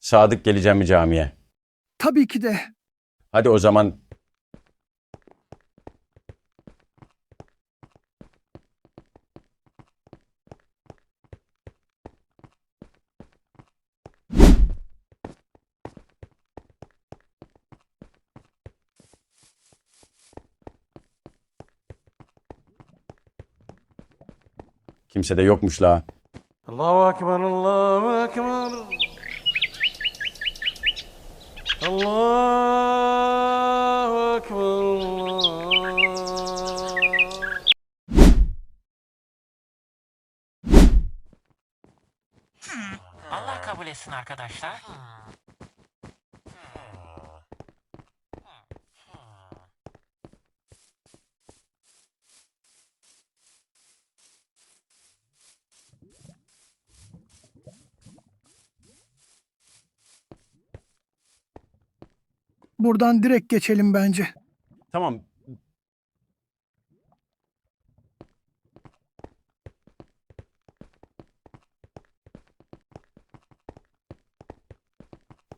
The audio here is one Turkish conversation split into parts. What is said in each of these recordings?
Sadık geleceğim mi camiye? Tabii ki de. Hadi o zaman Kimse de yokmuş la. Allahu Ekber, Allahu Ekber. Allahu Ekber, Allah. Allah kabul etsin arkadaşlar. Buradan direkt geçelim bence. Tamam.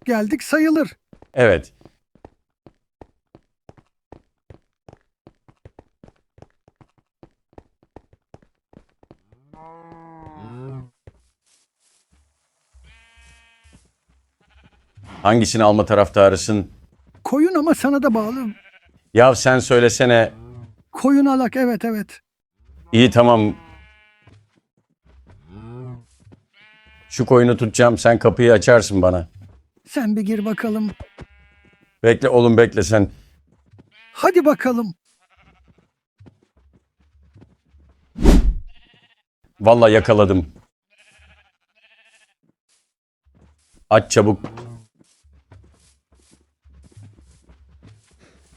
Geldik sayılır. Evet. Hangisini alma taraftarısın? Koyun ama sana da bağlı. Ya sen söylesene. Koyun alak evet evet. İyi tamam. Şu koyunu tutacağım. Sen kapıyı açarsın bana. Sen bir gir bakalım. Bekle oğlum bekle sen. Hadi bakalım. Vallahi yakaladım. Aç çabuk.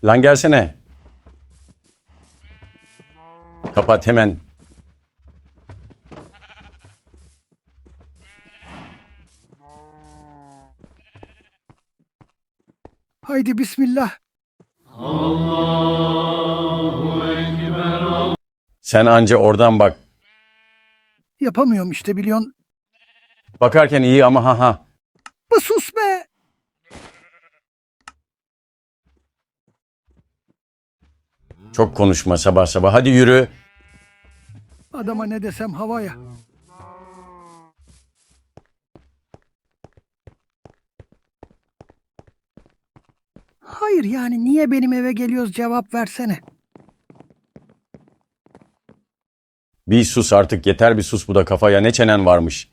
Lan gelsene. Kapat hemen. Haydi bismillah. Sen anca oradan bak. Yapamıyorum işte biliyorsun. Bakarken iyi ama ha ha. Bu sus be. Çok konuşma sabah sabah. Hadi yürü. Adama ne desem havaya. Hayır yani niye benim eve geliyoruz cevap versene. Bir sus artık yeter bir sus bu da kafaya ne çenen varmış.